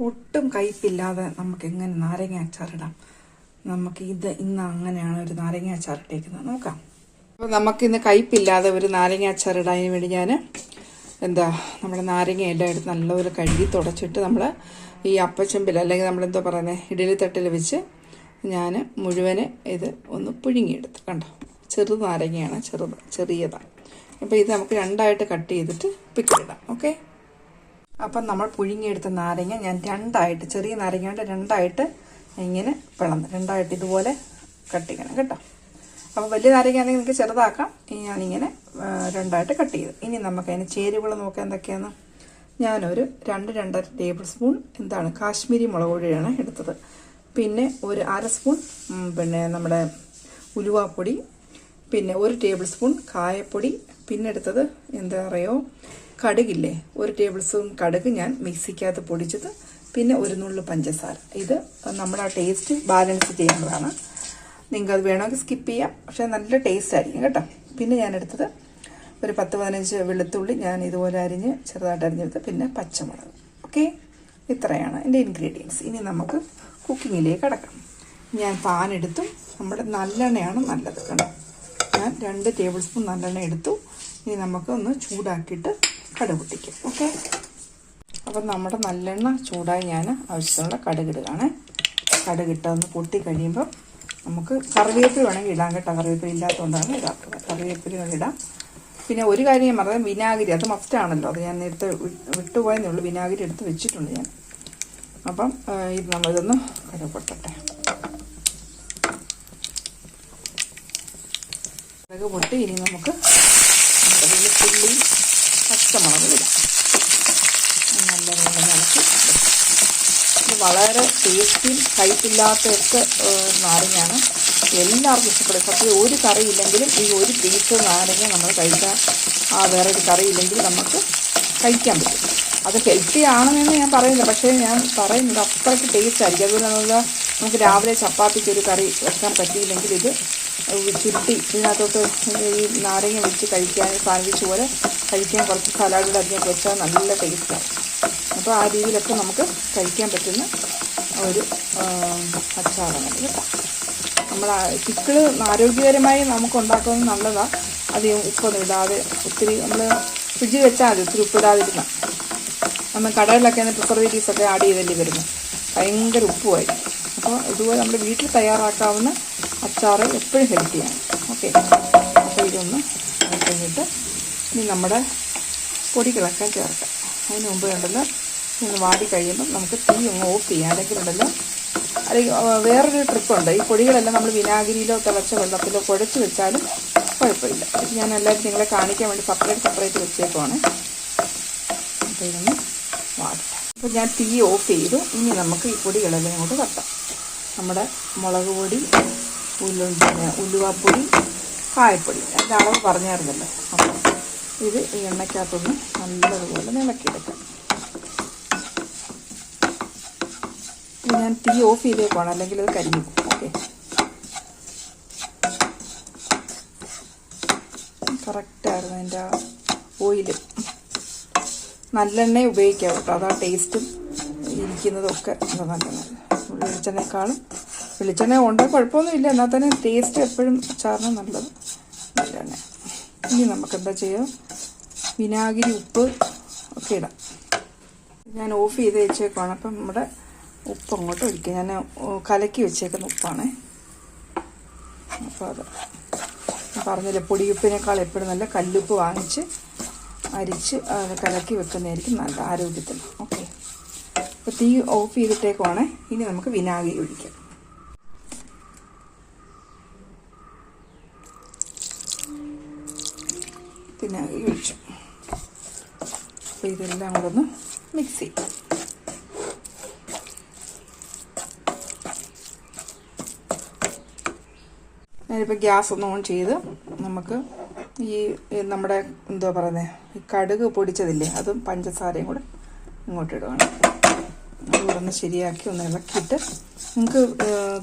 ഒട്ടും കയ്പില്ലാതെ നമുക്ക് എങ്ങനെ നാരങ്ങ അച്ചാറിടാം നമുക്ക് ഇത് ഇന്ന് അങ്ങനെയാണ് ഒരു നാരങ്ങ അച്ചാർ ഇട്ടേക്കുന്നത്. നോക്കാം. അപ്പോൾ നമുക്ക് ഇന്ന് കയ്പില്ലാതെ ഒരു നാരങ്ങ അച്ചാർ ഇടാൻ വേണ്ടി ഞാൻ എന്താ നമ്മുടെ നാരങ്ങ എല്ലാം എടുത്ത് നല്ലപോലെ കഴുകി തുടച്ചിട്ട് നമ്മൾ ഈ അപ്പച്ചമ്പിൽ അല്ലെങ്കിൽ നമ്മളെന്തോ പറയുന്നത് ഇഡലി തട്ടിൽ വെച്ച് ഞാൻ മുഴുവൻ ഇത് ഒന്ന് പുഴുങ്ങിയെടുത്ത് കണ്ടോ? ചെറു നാരങ്ങയാണ് ചെറുത് ചെറിയതാണ് അപ്പോൾ ഇത് നമുക്ക് രണ്ടായിട്ട് കട്ട് ചെയ്തിട്ട് പിക്കിടാം. ഓക്കെ? അപ്പം നമ്മൾ പുഴുങ്ങിയെടുത്ത നാരങ്ങ ഞാൻ രണ്ടായിട്ട് ചെറിയ നാരങ്ങ കൊണ്ട് രണ്ടായിട്ട് ഇങ്ങനെ പിളന്ന് രണ്ടായിട്ട് ഇതുപോലെ കട്ട് ചെയ്യണം കേട്ടോ. അപ്പോൾ വലിയ നാരങ്ങ ആണെങ്കിൽ നിങ്ങൾക്ക് ചെറുതാക്കാം. ഇനി ഞാനിങ്ങനെ രണ്ടായിട്ട് കട്ട് ചെയ്തു. ഇനി നമുക്ക് അതിന് ചേരുവകൾ നോക്കാം എന്തൊക്കെയാണ്? ഞാനൊരു രണ്ട് രണ്ടര ടേബിൾ സ്പൂൺ എന്താണ് കാശ്മീരി മുളക് പൊടിയാണ് എടുത്തത്. പിന്നെ ഒരു അര സ്പൂൺ പിന്നെ നമ്മുടെ ഉലുവാപ്പൊടി പിന്നെ ഒരു ടേബിൾ സ്പൂൺ കായപ്പൊടി. പിന്നെ എടുത്തത് എന്താ പറയുക കടുകില്ലേ? ഒരു ടേബിൾ സ്പൂൺ കടുക് ഞാൻ മിക്സിക്കകത്ത് പൊടിച്ചത്. പിന്നെ ഒരു നുള്ളു പഞ്ചസാര. ഇത് നമ്മുടെ ആ ടേസ്റ്റ് ബാലൻസ് ചെയ്യുന്നതാണ്. നിങ്ങൾക്ക് അത് വേണമെങ്കിൽ സ്കിപ്പ് ചെയ്യാം. പക്ഷേ നല്ല ടേസ്റ്റ് ആയിരിക്കും കേട്ടോ. പിന്നെ ഞാൻ എടുത്തത് ഒരു പത്ത് പതിനഞ്ച് വെളുത്തുള്ളി ഞാൻ ഇതുപോലെ അരിഞ്ഞ് ചെറുതായിട്ട് അരിഞ്ഞെടുത്ത് പിന്നെ പച്ചമുളക്. ഓക്കെ ഇത്രയാണ് എന്റെ ഇൻഗ്രീഡിയൻസ് ഇനി നമുക്ക് കുക്കിങ്ങിലേക്ക് കടക്കാം. ഞാൻ പാൻ എടുത്തു. നമ്മുടെ നല്ലെണ്ണയാണ് നല്ലത്. കണ്ടോ? ഞാൻ രണ്ട് ടേബിൾ സ്പൂൺ നല്ലെണ്ണ എടുത്തു. ഇനി നമുക്ക് ഒന്ന് ചൂടാക്കിയിട്ട് കടുക് പൊട്ടിക്കും ഓക്കെ? അപ്പം നമ്മുടെ നല്ലെണ്ണ ചൂടായി ഞാൻ ആവശ്യത്തിനുള്ള കടുകിടുകയാണ്. കടുകിട്ടൊന്ന് പൊട്ടി കഴിയുമ്പോൾ നമുക്ക് കറിവേപ്പില വേണമെങ്കിൽ ഇടാം കേട്ടോ. കറിവേപ്പില ഇല്ലാത്തതുകൊണ്ടാണ് ഇടാത്തത്. കറിവേപ്പില ഇടാം. പിന്നെ ഒരു കാര്യം ഞാൻ പറഞ്ഞത് വിനാഗിരി അത് മസ്റ്റാണല്ലോ അത് ഞാൻ നേരത്തെ വിട്ടുപോയെന്നേ ഉള്ളൂ. വിനാഗിരി എടുത്ത് വെച്ചിട്ടുണ്ട് ഞാൻ. അപ്പം ഇത് നമ്മളിതൊന്ന് കടുക് കടക് പൊട്ടി ഇനി നമുക്ക് നമ്മുടെ വെളുത്തുള്ളിയും പച്ചമുളക് ഇടാം. നല്ലപോലെ ഇളക്കി ഇത് വളരെ ടേസ്റ്റിയും കൈപ്പില്ലാത്തൊക്കെ നാരങ്ങയാണ്. എല്ലാവർക്കും ഇഷ്ടപ്പെടും. സത്യം ഒരു കറി ഇല്ലെങ്കിലും ഈ ഒരു പീസ് നാരങ്ങ നമ്മൾ കഴിക്കാൻ ആ വേറൊരു കറി ഇല്ലെങ്കിൽ നമുക്ക് കഴിക്കാൻ പറ്റും. അത് ഹെൽത്തി ആണെന്ന് ഞാൻ പറയുന്നില്ല. പക്ഷേ ഞാൻ പറയുന്നത് അത്രയ്ക്ക് ടേസ്റ്റ് ആയിരിക്കും. അതുപോലെ നമുക്ക് രാവിലെ ചപ്പാത്തിക്ക് ഒരു കറി വെക്കാൻ പറ്റിയില്ലെങ്കിൽ ഇത് ചുരുട്ടി ഇതിനകത്തോട്ട് ഈ നാരങ്ങ വെച്ച് കഴിക്കാൻ സാൻഡ്വിച്ച് പോലെ കഴിക്കാൻ കുറച്ച് സലാഡുകൾ അധികം വെച്ചാൽ നല്ല ടേസ്റ്റാണ്. അപ്പോൾ ആ രീതിയിലൊക്കെ നമുക്ക് കഴിക്കാൻ പറ്റുന്ന ഒരു അച്ചാറാണ് കേട്ടോ. നമ്മൾ പിക്കിൾ ആരോഗ്യകരമായി നമുക്ക് ഉണ്ടാക്കുന്നത് നല്ലതാണ് അധികം ഉപ്പൊന്നും ഇടാതെ ഒത്തിരി നമ്മൾ ഫ്രിഡ്ജിൽ വെച്ചാൽ മതി ഒത്തിരി ഉപ്പിടാതിരുന്ന നമ്മൾ കടകളിലൊക്കെ പ്രിസർവേറ്റീവ്സ് ഒക്കെ ആഡ് ചെയ്തല്ലേ വരുന്നത് ഭയങ്കര ഉപ്പുമായി അപ്പോൾ ഇതുപോലെ നമ്മൾ വീട്ടിൽ തയ്യാറാക്കാവുന്ന അച്ചാറ് എപ്പോഴും ഹെൽത്തിയാണ് ഓക്കെ അപ്പോൾ ഇതൊന്ന് കഴിഞ്ഞിട്ട് ഇനി നമ്മുടെ പൊടികളൊക്കെ ചേർക്കാം. അതിന് മുമ്പ് ഉണ്ടല്ലോ ഒന്ന് വാടി കഴിയുമ്പം നമുക്ക് തീ ഒന്ന് ഓഫ് ചെയ്യാം. അല്ലെങ്കിൽ ഉണ്ടല്ലോ അല്ലെങ്കിൽ വേറൊരു ട്രിപ്പുണ്ട് ഈ പൊടികളെല്ലാം നമ്മൾ വിനാഗിരിയിലോ തിളച്ച വെള്ളത്തിലോ കുഴച്ച് വെച്ചാലും കുഴപ്പമില്ല. അപ്പം ഞാൻ എല്ലാവരും നിങ്ങളെ കാണിക്കാൻ വേണ്ടി സെപ്പറേറ്റ് സെപ്പറേറ്റ് വെച്ചേക്കുവാണ്. അപ്പോൾ ഇതൊന്ന് വാടട്ടെ അപ്പോൾ ഞാൻ തീ ഓഫ് ചെയ്തു. ഇനി നമുക്ക് ഈ പൊടികളെല്ലാം ഇങ്ങോട്ട് കത്താം നമ്മുടെ മുളക് പൊടി ഉലു ഉലുവാപ്പൊടി കായപ്പൊടി. അതിന്റെ അളവ് പറഞ്ഞായിരുന്നല്ലോ. അപ്പോൾ ഇത് ഈ എണ്ണയ്ക്കകത്തൊന്ന് നല്ലതുപോലെ നിളക്കിയെടുക്കാം. ഇത് ഞാൻ തീ ഓഫ് ചെയ്തേക്കുവാണ്. അല്ലെങ്കിൽ അത് കരിഞ്ഞു ഓക്കെ. കറക്റ്റായിരുന്നു അതിന്റെ ഓയിൽ. നല്ലെണ്ണ ഉപയോഗിക്കാം കേട്ടോ അതാ ടേസ്റ്റും ഇരിക്കുന്നതും നല്ല നല്ലതാണ് വെളിച്ചെണ്ണയെക്കാളും വെളിച്ചെണ്ണ ഉണ്ട്. കുഴപ്പമൊന്നുമില്ല. എന്നാൽ തന്നെ ടേസ്റ്റ് എപ്പോഴും അച്ചാറിന് നല്ലത്. നല്ലെണ്ണ ഇനി നമുക്ക് എന്താ ചെയ്യാം? വിനാഗിരി ഉപ്പ് ഒക്കെ ഇടാം. ഞാൻ ഓഫ് ചെയ്ത് വെച്ചേക്കുവാണ്. അപ്പം നമ്മുടെ ഉപ്പ് അങ്ങോട്ട് ഒഴിക്കുക ഞാൻ കലക്കി വെച്ചേക്കുന്ന ഉപ്പാണ്. അപ്പോൾ അത് പറഞ്ഞില്ലേ പൊടിയുപ്പിനേക്കാൾ എപ്പോഴും നല്ല കല്ലുപ്പ് വാങ്ങിച്ച് അരിച്ച് കലക്കി വെക്കുന്നതായിരിക്കും നല്ല ആരോഗ്യത്തിന്. ഓക്കെ അപ്പോൾ തീ ഓഫ് ചെയ്തിട്ടേക്കുവാണേ. ഇനി നമുക്ക് വിനാഗിരി ഒഴിക്കാം വിനാഗിരി ഒഴിച്ചു അപ്പോൾ ഇതെല്ലാം കൂടെ ഒന്ന് മിക്സ് ചെയ്യാം. ഞാനിപ്പോൾ ഗ്യാസ് ഒന്ന് ഓൺ ചെയ്ത് നമുക്ക് ഈ നമ്മുടെ എന്തുവാ പറയുന്നത് ഈ കടുക് പൊടിച്ചതില്ലേ അതും പഞ്ചസാരയും കൂടെ ഇങ്ങോട്ട് ഇടുകയാണ് അതുകൂടെ ഒന്ന് ശരിയാക്കി ഒന്ന് ഇളക്കിയിട്ട് നിങ്ങൾക്ക്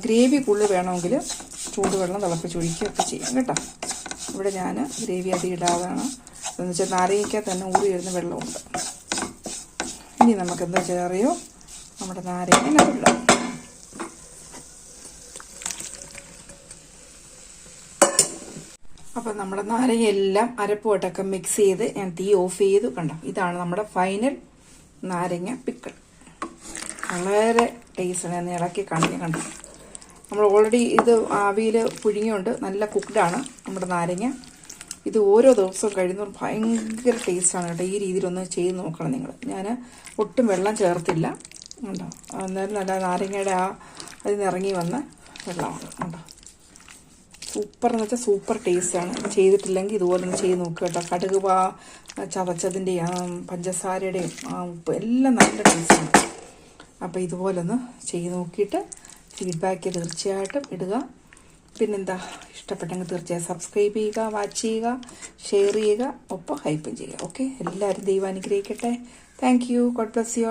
ഗ്രേവി കൂടുതൽ വേണമെങ്കിൽ ചൂടുവെള്ളം തിളപ്പിച്ചൊഴിക്കുകയൊക്കെ ചെയ്യാം കേട്ടോ. ഇവിടെ ഞാൻ ഗ്രേവി അധികം ഇടാതാണ്. എന്ന് വെച്ചാൽ നാരങ്ങയ്ക്കകത്ത് തന്നെ ഊറി വരുന്ന വെള്ളമുണ്ട്. ഇനി നമുക്ക് എന്താ ചേറിയോ നമ്മുടെ നാരങ്ങ വെള്ളം അപ്പം നമ്മുടെ നാരങ്ങയെല്ലാം അരപ്പുമായിട്ടൊക്കെ മിക്സ് ചെയ്ത് ഞാൻ തീ ഓഫ് ചെയ്ത്. കണ്ടോ? ഇതാണ് നമ്മുടെ ഫൈനൽ നാരങ്ങ പിക്കിൾ വളരെ ടേസ്റ്റാണ് ഇളക്കി കണ്ണി കണ്ടു? നമ്മൾ ഓൾറെഡി ഇത് ആവിയിൽ പുഴുങ്ങിയുണ്ട് നല്ല കുക്ക്ഡാണ് നമ്മുടെ നാരങ്ങ. ഇത് ഓരോ ദിവസവും കഴിയുന്നതും ഭയങ്കര ടേസ്റ്റാണ് കേട്ടോ. ഈ രീതിയിലൊന്ന് ചെയ്ത് നോക്കണം നിങ്ങൾ ഞാൻ ഒട്ടും വെള്ളം ചേർത്തില്ല. ഉണ്ടോ? അന്നേരം നല്ല നാരങ്ങയുടെ ആ അതിൽ നിന്ന് ഇറങ്ങി വന്ന വെള്ളമാണ്. ഉണ്ടോ? സൂപ്പർ എന്ന് വെച്ചാൽ സൂപ്പർ ടേസ്റ്റാണ് ചെയ്തിട്ടില്ലെങ്കിൽ ഇതുപോലെ ഒന്ന് ചെയ്ത് നോക്കുക കേട്ടോ. കടുക് പാ ചതച്ചതിന്റെയും പഞ്ചസാരയുടെയും ഉപ്പ് എല്ലാം നല്ല ടേസ്റ്റാണ് അപ്പോൾ ഇതുപോലൊന്ന് ചെയ്ത് നോക്കിയിട്ട് ഫീഡ്ബാക്ക് തീർച്ചയായിട്ടും ഇടുക. പിന്നെന്താ? ഇഷ്ടപ്പെട്ടെങ്കിൽ തീർച്ചയായും സബ്സ്ക്രൈബ് ചെയ്യുക വാച്ച് ചെയ്യുക ഷെയർ ചെയ്യുക ഒപ്പം ഹൈപ്പും ചെയ്യുക. ഓക്കെ എല്ലാവരും ദൈവം അനുഗ്രഹിക്കട്ടെ. Thank you God bless you